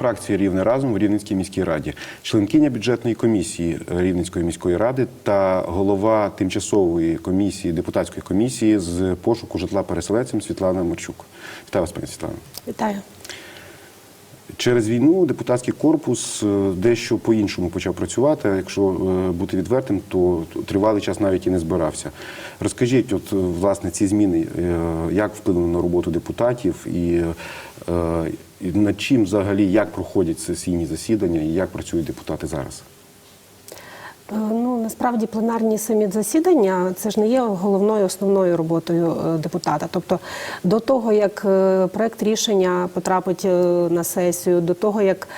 фракція Рівне разом в Рівненській міській раді, членкиня бюджетної комісії Рівненської міської ради та голова тимчасової комісії, депутатської комісії з пошуку житла переселенцям Світлана Марчук. Вітаю вас, пані Світлана. Вітаю. Через війну депутатський корпус е, дещо по-іншому почав працювати. А Якщо е, бути відвертим, то тривалий час навіть і не збирався. Розкажіть, от е, власне ці зміни е, як вплинули на роботу депутатів, е, і над чим взагалі як проходять сесійні засідання, і як працюють депутати зараз? Е, Ну насправді пленарні самі засідання це ж не є головною основною роботою е, депутата. Тобто до того, як е, проект рішення потрапить на сесію, до того як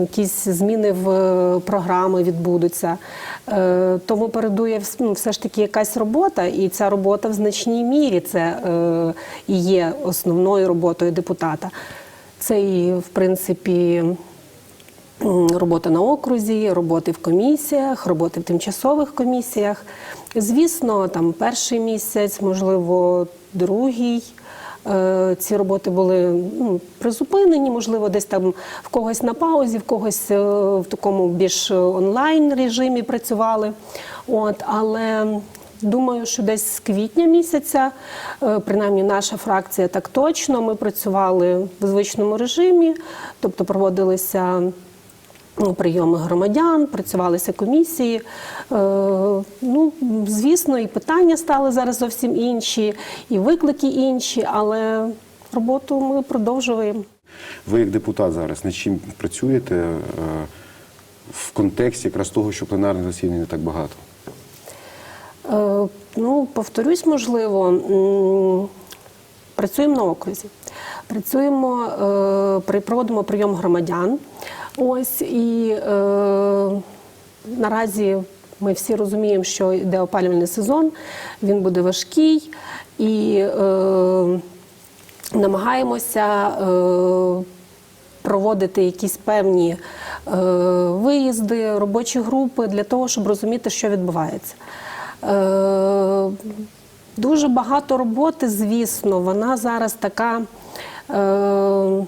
якісь зміни в програми відбудуться, тому передує ну, все ж таки якась робота, і ця робота в значній мірі це і є основною роботою депутата. Це і в принципі. Робота на окрузі, роботи в комісіях, роботи в тимчасових комісіях. Звісно, там перший місяць, можливо, другий. е, Ці роботи були ну, призупинені, можливо, десь там в когось на паузі, в когось е, в такому більш онлайн режимі працювали. От, але думаю, що десь з квітня місяця, е, принаймні наша фракція так точно, ми працювали в звичному режимі, тобто проводилися прийоми громадян, працювалися комісії. Е, ну, звісно, і питання стали зараз зовсім інші, і виклики інші, але роботу ми продовжуємо. Ви як депутат зараз над чим працюєте е, в контексті якраз того, що пленарних засідань не так багато? Е, Ну, повторюсь, можливо, працюємо на окрузі. Працюємо, е, проводимо прийом громадян. Ось і е, наразі ми всі розуміємо, що йде опалювальний сезон, він буде важкий і е, намагаємося. Е, проводити якісь певні е, виїзди, робочі групи для того, щоб розуміти, що відбувається. Е, дуже багато роботи, звісно, вона зараз така е,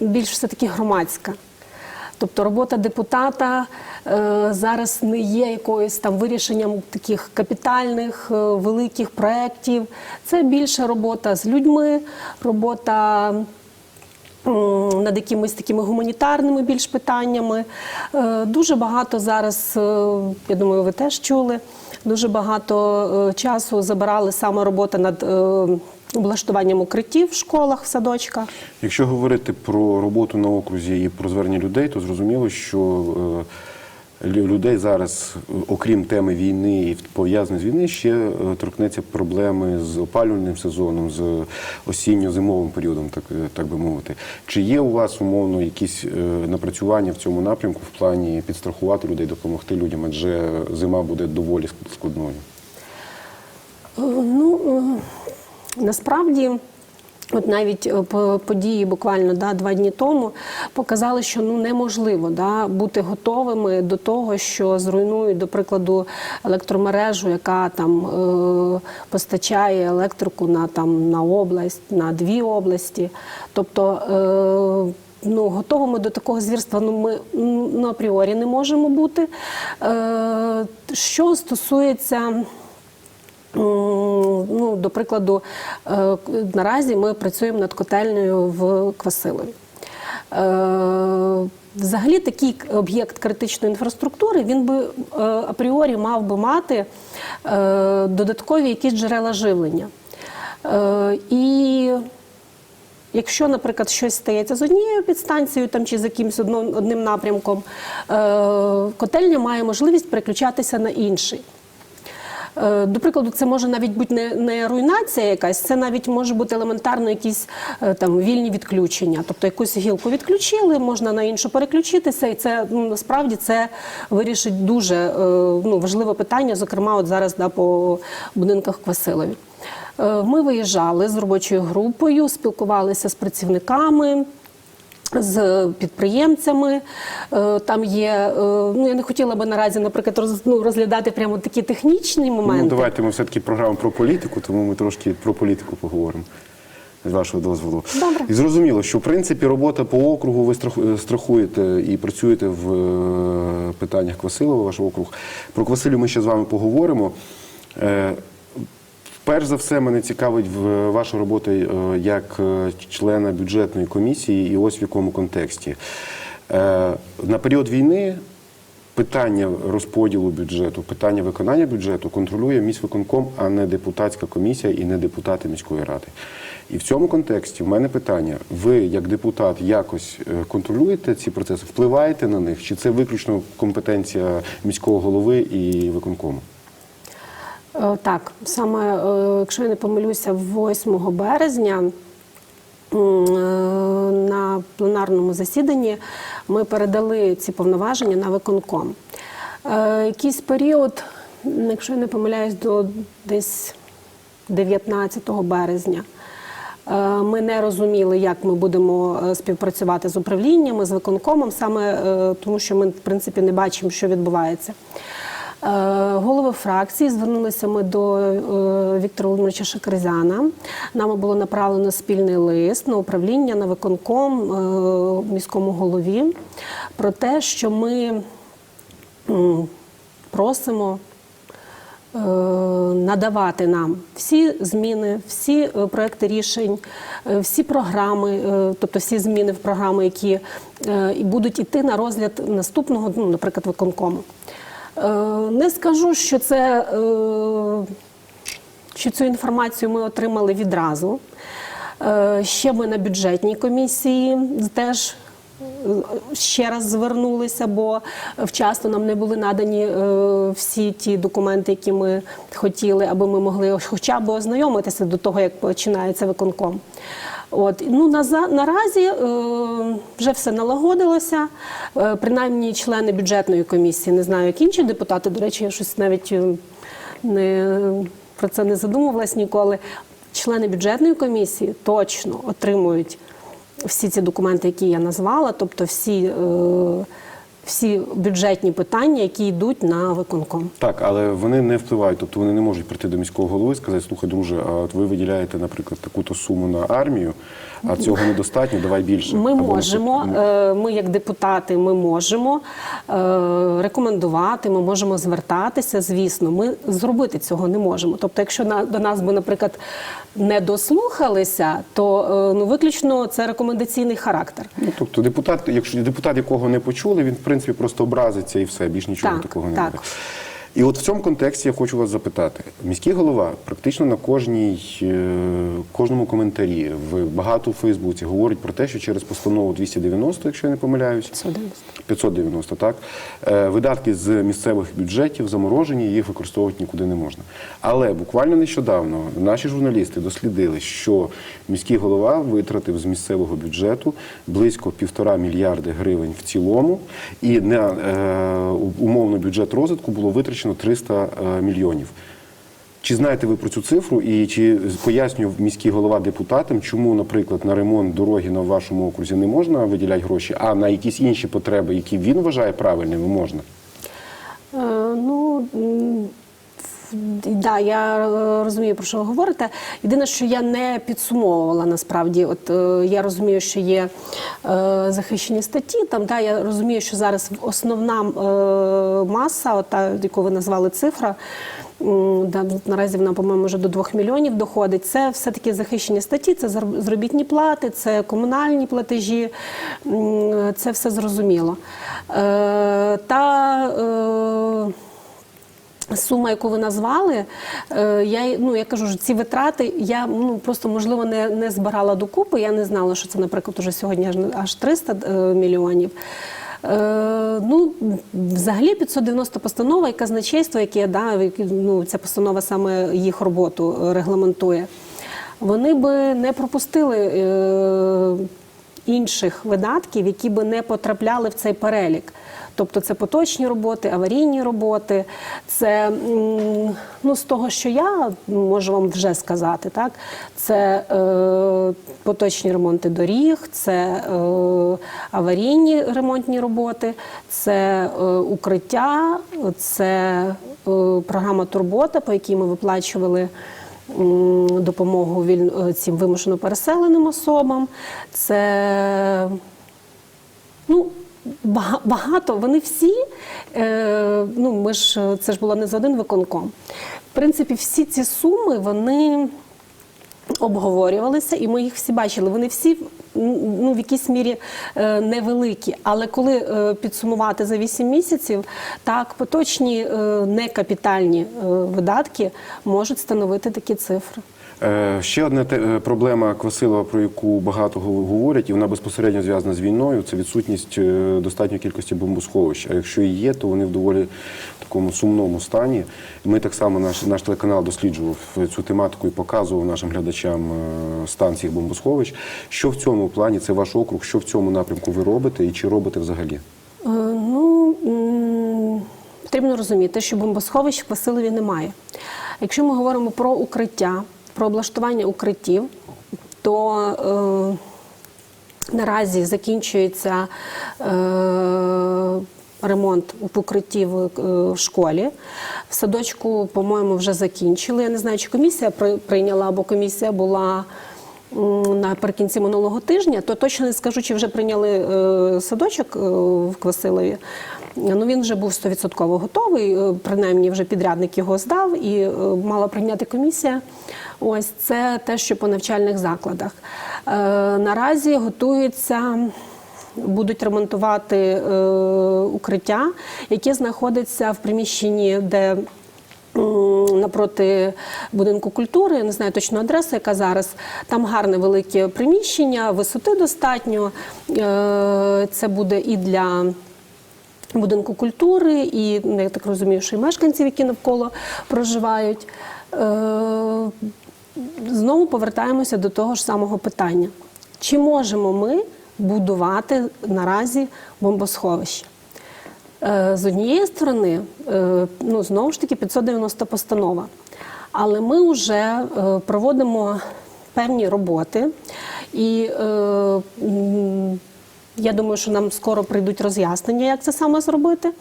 більш все-таки громадська. Тобто робота депутата е, зараз не є якоюсь там вирішенням таких капітальних великих проєктів. Це більше робота з людьми, робота над якимись такими гуманітарними більш питаннями. Дуже багато зараз, я думаю, ви теж чули, дуже багато е, часу забирали саме робота над е, облаштуванням укриттів в школах, в садочках. Якщо говорити про роботу на окрузі і про звернення людей, то зрозуміло, що е, людей зараз, е, окрім теми війни і пов'язаної з війни, ще е, торкнеться проблеми з опалювальним сезоном, з осінньо-зимовим періодом, так, е, так би мовити. Чи є у вас умовно якісь напрацювання в цьому напрямку в плані підстрахувати людей, допомогти людям, адже зима буде доволі ск- складною? Ну насправді. От навіть е, по- події буквально да, два дні тому показали, що ну неможливо да, бути готовими до того, що зруйнують, до прикладу, електромережу, яка там е, постачає електрику на там на область, на дві області. Тобто е, ну, готовими до такого звірства ну, ми м, ну, апріорі не можемо бути. Е, що стосується. Ну, до прикладу, е, наразі ми працюємо над котельнею в Квасилові. Е, Взагалі, такий об'єкт критичної інфраструктури він би е, апріорі мав би мати додаткові якісь джерела живлення. І Якщо, наприклад, щось стається з однією підстанцією там, чи з якимось одним напрямком, котельня має можливість переключатися на інший. Е, До прикладу, це може навіть бути не, не руйнація якась, це навіть може бути елементарно якісь е, там вільні відключення. Тобто якусь гілку відключили, можна на іншу переключитися, і це ну, насправді це вирішить дуже е, ну, важливе питання, зокрема, от зараз да, по будинках Квасилові. Ми виїжджали з робочою групою, спілкувалися з працівниками. З підприємцями Е, там є. е, Ну я не хотіла би наразі, наприклад, роз- ну, розглядати прямо такі технічні моменти. Ну, давайте ми все-таки програма про політику, тому ми трошки про політику поговоримо. з вашого дозволу. Добре. І зрозуміло, що в принципі робота по округу ви страху- страхуєте і працюєте в е, питаннях Квасилова, ваш округ. Про Квасилю ми ще з вами поговоримо. Перш за все, мене цікавить ваша робота е, як е, члена бюджетної комісії і ось в якому контексті. Е, На період війни питання розподілу бюджету, питання виконання бюджету контролює міськвиконком, а не депутатська комісія і не депутати міської ради. І в цьому контексті в мене питання: ви, як депутат, якось контролюєте ці процеси, впливаєте на них? Чи це виключно компетенція міського голови і виконкому? Е, Так, саме, е, якщо я не помилюся, 8 березня е, на пленарному засіданні ми передали ці повноваження на виконком. Якийсь період, якщо я не помиляюсь, до десь 19 березня. Ми не розуміли, як ми будемо співпрацювати з управліннями, з виконкомом, саме тому, що ми в принципі не бачимо, що відбувається. Е, Голови фракції звернулися ми до е, Віктора Володимировича Шакризяна. Нам було направлено спільний лист на управління, на виконком е, міському голові про те, що ми просимо надавати нам всі зміни, всі проекти рішень, всі програми, тобто всі зміни в програми, які будуть йти на розгляд наступного, ну, наприклад, виконкому. Е, Не скажу, що це е, що цю інформацію ми отримали відразу. Е, Ще ми на бюджетній комісії теж ще раз звернулися, бо вчасно нам не були надані всі ті документи, які ми хотіли, аби ми могли хоча б ознайомитися до того, як починається виконком. От ну на наразі е, вже все налагодилося. Е, принаймні, члени бюджетної комісії, не знаю, як інші депутати. До речі, я щось навіть е, не про це не задумувалась ніколи. Члени бюджетної комісії точно отримують всі ці документи, які я назвала, тобто всі, е, всі бюджетні питання, які йдуть на виконком. Так, але вони не впливають, тобто вони не можуть прийти до міського голови і сказати, слухай, друже, а от ви виділяєте, наприклад, таку-то суму на армію, а цього недостатньо, давай більше. Ми Або можемо, навпаки. е, ми як депутати, ми можемо е, рекомендувати, ми можемо звертатися. Звісно, ми зробити цього не можемо. Тобто, якщо до нас би, наприклад, не дослухалися, то е, ну виключно це рекомендаційний характер. Ну, тобто депутат, якщо депутат, якого не почули, він в принципі просто образиться і все, більш нічого Так, такого не так. буде. І от в цьому контексті я хочу вас запитати: міський голова практично на кожній е, кожному коментарі в багато у Фейсбуці говорить про те, що через постанову 290, якщо я не помиляюсь, 590. 590, так Е, видатки з місцевих бюджетів заморожені, їх використовувати нікуди не можна. Але буквально нещодавно наші журналісти дослідили, що міський голова витратив з місцевого бюджету близько півтора мільярди гривень в цілому, і на е, умовно бюджет розвитку було витрачено 300 е, мільйонів. Чи знаєте ви про цю цифру і чи пояснює міський голова депутатам, чому, наприклад, на ремонт дороги на вашому окрузі не можна виділяти гроші, а на якісь інші потреби, які він вважає правильними, можна? Е, Ну да, я е, розумію, про що ви говорите. Єдине, що я не підсумовувала насправді. От е, я розумію, що є е, захищені статті. Там да, я розумію, що зараз основна е, маса, от яку ви назвали цифра. Ну, наразі вона, по-моєму, вже до 2 мільйонів доходить. Це все-таки захищені статті, це зар- заробітні плати, це комунальні платежі, це все зрозуміло. Та сума, яку ви назвали, е, я ну я кажу, що ці витрати я ну просто можливо не, не збирала докупи. Я не знала, що це, наприклад, уже сьогодні аж аж 300 е, мільйонів. Е, ну, взагалі 590 постанова і казначейство, яке да, ну, ця постанова саме їх роботу е, регламентує. Вони би не пропустили е, інших видатків, які би не потрапляли в цей перелік. Тобто це поточні роботи, аварійні роботи. Це ну, з того, що я можу вам вже сказати, так це е, поточні ремонти доріг, це е, аварійні ремонтні роботи, це е, укриття, це е, програма Турбота, по якій ми виплачували допомогу е, цим вимушено переселеним особам. Це Ну, багато, вони всі, е, ну ми ж це ж було не за один виконком. В принципі, всі ці суми вони обговорювалися, і ми їх всі бачили. Вони всі ну, в якійсь мірі е, невеликі. Але коли е, підсумувати за 8 місяців, так поточні некапітальні видатки можуть становити такі цифри. Е, Ще одна е, проблема Квасилова, про яку багато говорять, і вона безпосередньо зв'язана з війною, це відсутність е, достатньої кількості бомбосховищ. А якщо і є, то вони в доволі такому сумному стані. Ми так само, наш, наш телеканал досліджував цю тематику і показував нашим глядачам стан цих бомбосховищ. Що в цьому плані, це ваш округ, що в цьому напрямку ви робите і чи робите взагалі? Ну, потрібно розуміти, що бомбосховищ в Василові немає. Якщо ми говоримо про укриття, про облаштування укриттів, то е, наразі закінчується е, ремонт в укритті в е, школі. В садочку, по-моєму, вже закінчили. Я не знаю, чи комісія при- прийняла, або комісія була наприкінці минулого тижня, то точно не скажу, чи вже прийняли е, садочок е, в Квасилові. Ну він вже був 100% готовий, е, принаймні вже підрядник його здав і мала прийняти комісія. Ось це те, що по навчальних закладах. Е, наразі готується. Будуть ремонтувати е, укриття, яке знаходиться в приміщенні, де м, напроти будинку культури, не знаю точно адресу, яка зараз. Там гарне велике приміщення, висоти достатньо. Е, Це буде і для будинку культури, і ну, я так розумію, що і мешканців, які навколо проживають. Е, Знову повертаємося до того ж самого питання: чи можемо ми будувати наразі бомбосховище? Е, З однієї сторони, е, ну знову ж таки 590 постанова. Але ми вже е, проводимо певні роботи, і я думаю, що нам скоро прийдуть роз'яснення, як це саме зробити.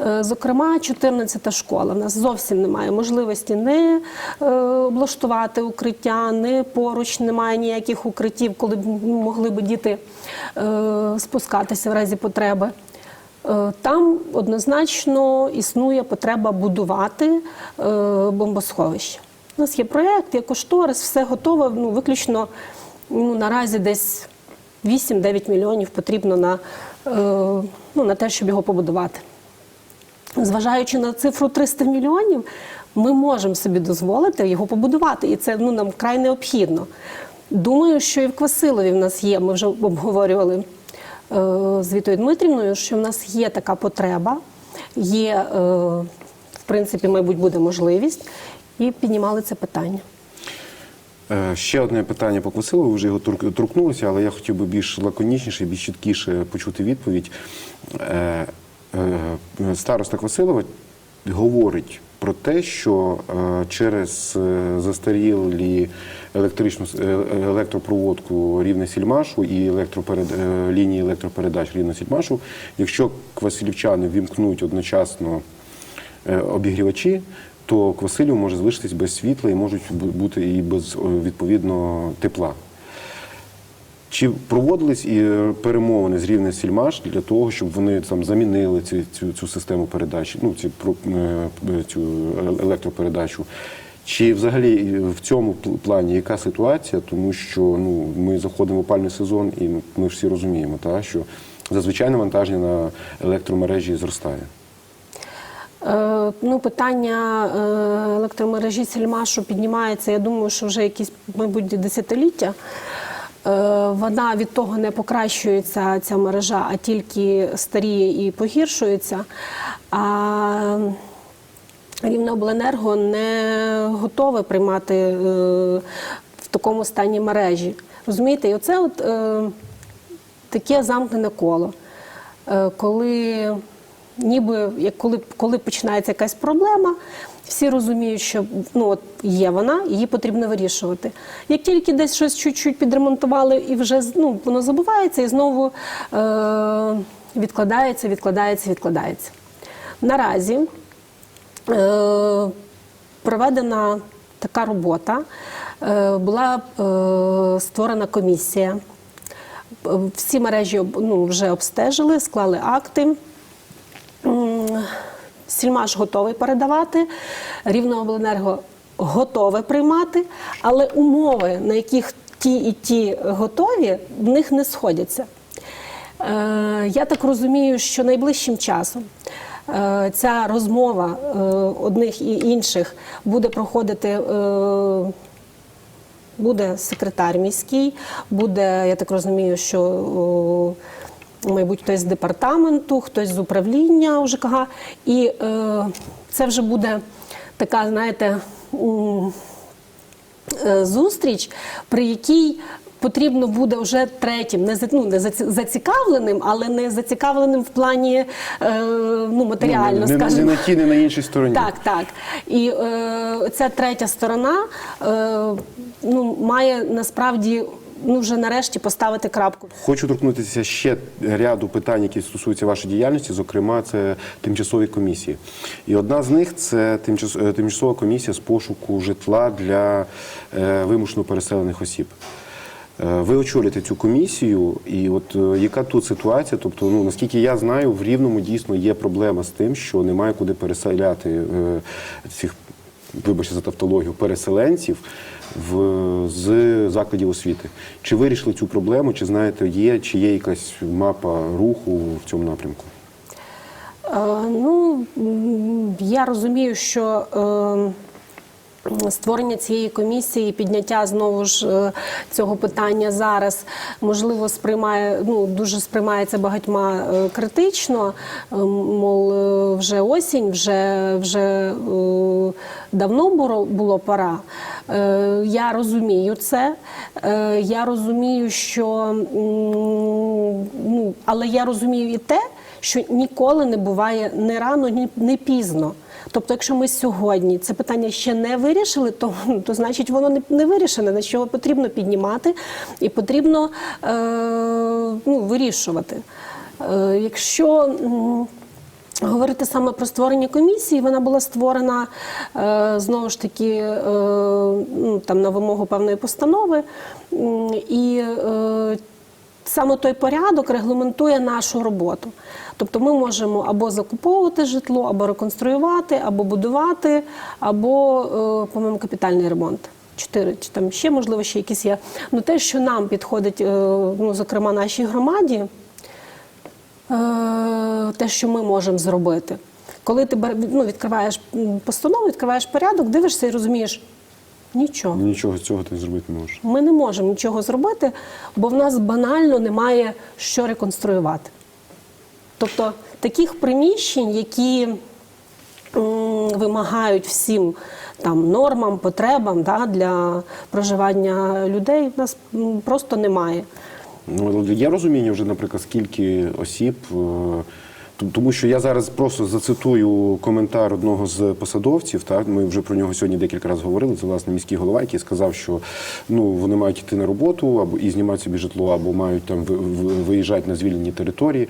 Е, Зокрема, 14-та школа. У нас зовсім немає можливості не е, облаштувати укриття, не поруч немає ніяких укриттів, коли б могли б діти е, спускатися в разі потреби. Там однозначно існує потреба будувати бомбосховище. У нас є проєкт, є кошторис, все готове. Ну, виключно ну, наразі десь 8-9 мільйонів потрібно на, е, ну, на те, щоб його побудувати. Зважаючи на цифру 300 мільйонів, ми можемо собі дозволити його побудувати, і це ну, нам вкрай необхідно. Думаю, що і в Квасилові в нас є, ми вже обговорювали е, з Вітою Дмитрівною, що в нас є така потреба, є, е, в принципі, мабуть, буде можливість, і піднімали це питання. Е, Ще одне питання по Квасилову, ви вже його торкнулися, але я хотів би більш лаконічніше, більш чіткіше почути відповідь. Е, е, Староста Квасилова говорить про те, що через застарілі електричну електропроводку рівне Сільмашу і електроперед... лінії електропередач рівне Сільмашу, якщо квасилівчани вімкнуть одночасно обігрівачі, то Квасилів може залишитись без світла і можуть бути і без о, відповідно тепла. Чи проводились і е, перемовини з рівне Сільмаш для того, щоб вони там замінили цю, цю, цю систему передачі, ну ці е, е, цю електропередачу? Чи взагалі е, в цьому плані яка ситуація? Тому що ну ми заходимо в опальний сезон, і ми всі розуміємо, та що зазвичай навантаження на електромережі зростає. Е, Ну, питання е, електромережі Сільмашу піднімається, я думаю, що вже якісь, мабуть, десятиліття. Е, Вона від того не покращується, ця мережа, а тільки старіє і погіршується. А Рівнеобленерго не готове приймати в такому стані мережі. Розумієте, і оце от таке замкнене коло. Коли ніби як коли, коли починається якась проблема, всі розуміють, що ну от є вона, її потрібно вирішувати. Як тільки десь щось чуть-чуть підремонтували, і вже ну, воно забувається і знову е, відкладається, відкладається, відкладається. Наразі е, проведена така робота. Е, Була е, створена комісія. Е, Всі мережі ну, вже обстежили, склали акти. Сільмаш готовий передавати, Рівнообленерго готове приймати, але умови, на яких ті і ті готові, в них не сходяться. Е, Я так розумію, що найближчим часом е, ця розмова е, одних і інших буде проходити. Буде секретар міський, буде, я так розумію, що мабуть, хтось з департаменту, хтось з управління у ЖКГ. І е, це вже буде така, знаєте, е, зустріч, при якій потрібно буде вже третім, не ну, не зацікавленим, але не зацікавленим в плані е, ну, матеріально, не, не, скажімо. не на тій, не на іншій стороні. Так, так. І е, ця третя сторона е, ну, має насправді ну, вже нарешті поставити крапку. Хочу торкнутися ще ряду питань, які стосуються вашої діяльності. Зокрема, це тимчасові комісії. І одна з них це е, тимчасова комісія з пошуку житла для е, вимушено переселених осіб. Е, Ви очолюєте цю комісію, і от яка тут ситуація? Тобто, ну наскільки я знаю, в Рівному дійсно є проблема з тим, що немає куди переселяти цих, вибачте за тавтологію, переселенців в з закладів освіти. Чи вирішили цю проблему? Чи знаєте, є чи є якась мапа руху в цьому напрямку? Е, ну, я розумію, що е, створення цієї комісії, підняття знову ж е, цього питання зараз можливо сприймає ну дуже сприймається багатьма е, критично. Е, Мов е, вже осінь, вже вже давно було, було пора. Я розумію це. Я розумію, що ну, але я розумію і те, що ніколи не буває ні рано, ні, ні пізно. Тобто, якщо ми сьогодні це питання ще не вирішили, то, то значить воно не, не вирішене, на що потрібно піднімати і потрібно е, ну, вирішувати. Е, якщо Говорити саме про створення комісії, вона була створена е, знову ж таки е, ну, там, на вимогу певної постанови. І е, саме той порядок регламентує нашу роботу. Тобто ми можемо або закуповувати житло, або реконструювати, або будувати, або, е, по-моєму, капітальний ремонт. Чотири чи там ще можливо ще якісь є. Ну те, що нам підходить, е, ну зокрема нашій громаді, е, те, що ми можемо зробити. Коли ти ну, відкриваєш постанову, відкриваєш порядок, дивишся і розумієш нічого. Нічого з цього ти зробити не можеш. Ми не можемо нічого зробити, бо в нас банально немає що реконструювати. Тобто таких приміщень, які вимагають всім там нормам, потребам да, для проживання людей, в нас просто немає. Ну, є розуміння вже, наприклад, скільки осіб. е, Тому що я зараз просто зацитую коментар одного з посадовців. Так, ми вже про нього сьогодні декілька разів говорили. Це власне міський голова, який сказав, що ну вони мають йти на роботу або і знімати собі житло, або мають там ви- ви- виїжджати на звільнені території.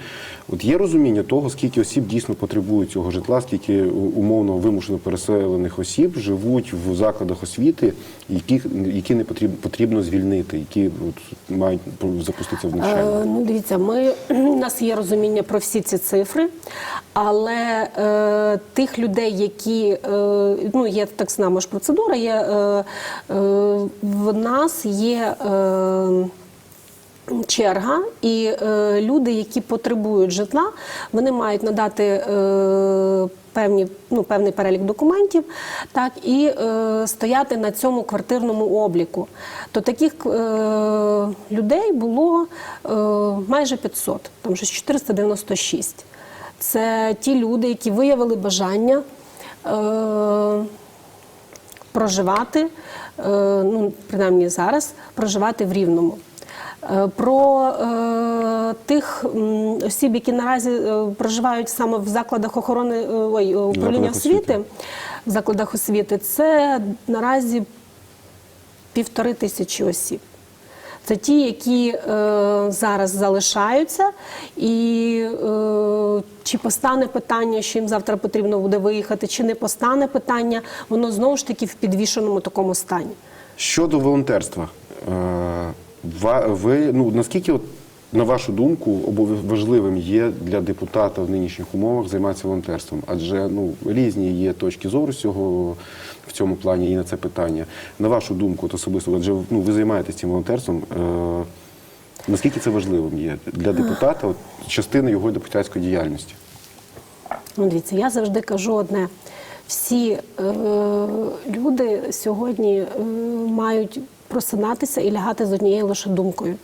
От є розуміння того, скільки осіб дійсно потребують цього житла, скільки умовно вимушено переселених осіб живуть в закладах освіти, яких які не потрібно потрібно звільнити, які от, мають запуститися в навчання. Е, ну, дивіться, ми у нас є розуміння про всі ці цифри, але е, тих людей, які е, ну є так само ж процедура, є е, е, в нас є. Е, Черга і е, люди, які потребують житла, вони мають надати е, певні, ну, певний перелік документів, так і е, стояти на цьому квартирному обліку. То таких е, людей було е, майже 500, там щось 496. Це ті люди, які виявили бажання. Е, проживати, е, ну принаймні зараз, проживати в Рівному. Е, Про е, тих м, осіб, які наразі е, проживають саме в закладах охорони е, ой, управління освіти. освіти, в закладах освіти, це наразі півтори тисячі осіб. Це ті, які е, зараз залишаються, і е, чи постане питання, що їм завтра потрібно буде виїхати, чи не постане питання, воно знову ж таки в підвішеному такому стані. Щодо волонтерства, е, ви ну наскільки, от, на вашу думку, важливим є для депутата в нинішніх умовах займатися волонтерством? Адже ну різні є точки зору цього в цьому плані і на це питання. На вашу думку, от особисто, адже ну ви займаєтесь цим волонтерством. Е, наскільки це важливим є для депутата, от, частина його депутатської діяльності? Ну, дивіться, я завжди кажу одне: всі е, люди сьогодні е, мають просинатися і лягати з однією лише думкою,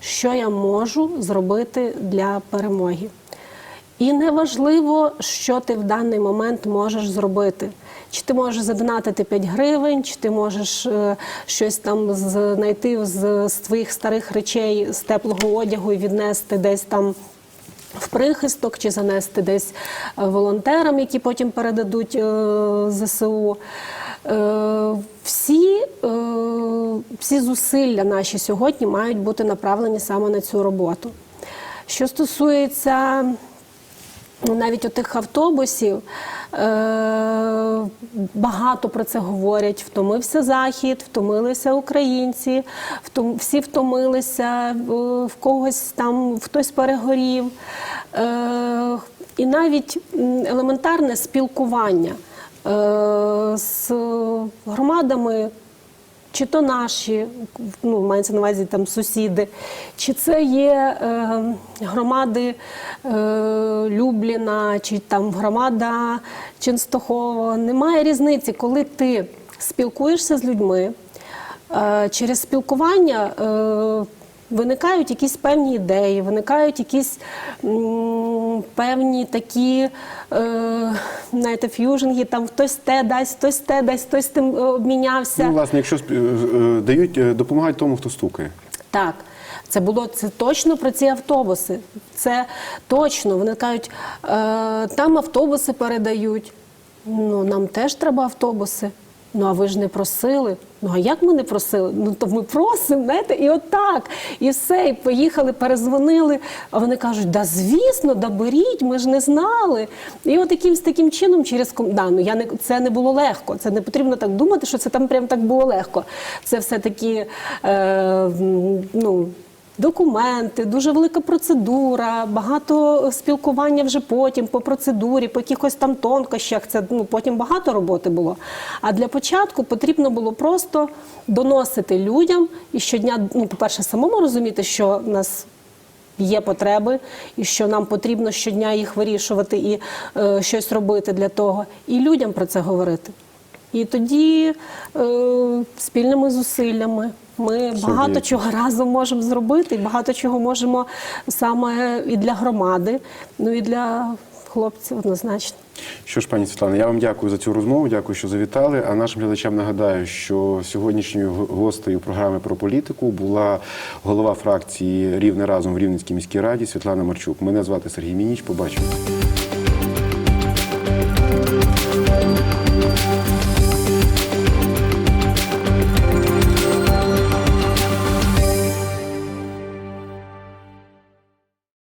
що я можу зробити для перемоги. І неважливо, що ти в даний момент можеш зробити. Чи ти можеш задонатити 5 гривень, чи ти можеш е, щось там знайти з, з твоїх старих речей з теплого одягу і віднести десь там в прихисток чи занести десь е, волонтерам, які потім передадуть е, ЗСУ. Е, Всі, е, всі зусилля наші сьогодні мають бути направлені саме на цю роботу. Що стосується Ну, навіть у тих автобусів е, багато про це говорять. Втомився захід, втомилися українці, всі втомилися, в когось там хтось перегорів. І навіть елементарне спілкування з громадами чи то наші, ну мається на увазі там сусіди, чи це є е, громади е, Любліна, чи там громада Ченстохова. Немає різниці, коли ти спілкуєшся з людьми. Е, через спілкування е, виникають якісь певні ідеї, виникають якісь певні такі, е, знаєте, ф'южинги, там хтось те дасть, хтось те дасть, хтось тим е, обмінявся. Ну, власне, якщо е, е, дають, допомагають тому, хто стукає. Так, це було це точно про ці автобуси. Це точно. Вони кажуть, е, там автобуси передають. Ну, нам теж треба автобуси. Ну, а ви ж не просили. Ну, а як ми не просили? Ну, то ми просимо, знаєте, і отак. І все, і поїхали, перезвонили. А вони кажуть, да звісно, да беріть, ми ж не знали. І от якимсь таким чином через да, ну, я не, це не було легко. Це не потрібно так думати, що це там прям так було легко. Це все-таки е, ну, документи, дуже велика процедура, багато спілкування вже потім по процедурі, по якихось там тонкощах. Це ну, потім багато роботи було. А для початку потрібно було просто доносити людям і щодня, ну, по-перше, самому розуміти, що в нас. Є потреби, і що нам потрібно щодня їх вирішувати і е, щось робити для того, і людям про це говорити. І тоді е, спільними зусиллями ми багато чого разом можемо зробити, і багато чого можемо саме і для громади, ну і для хлопців однозначно. Що ж, пані Світлана, я вам дякую за цю розмову, дякую, що завітали. А нашим глядачам нагадаю, що сьогоднішньою гостею програми про політику була голова фракції Рівне разом в Рівненській міській раді Світлана Марчук. Мене звати Сергій Мініч. Побачимо.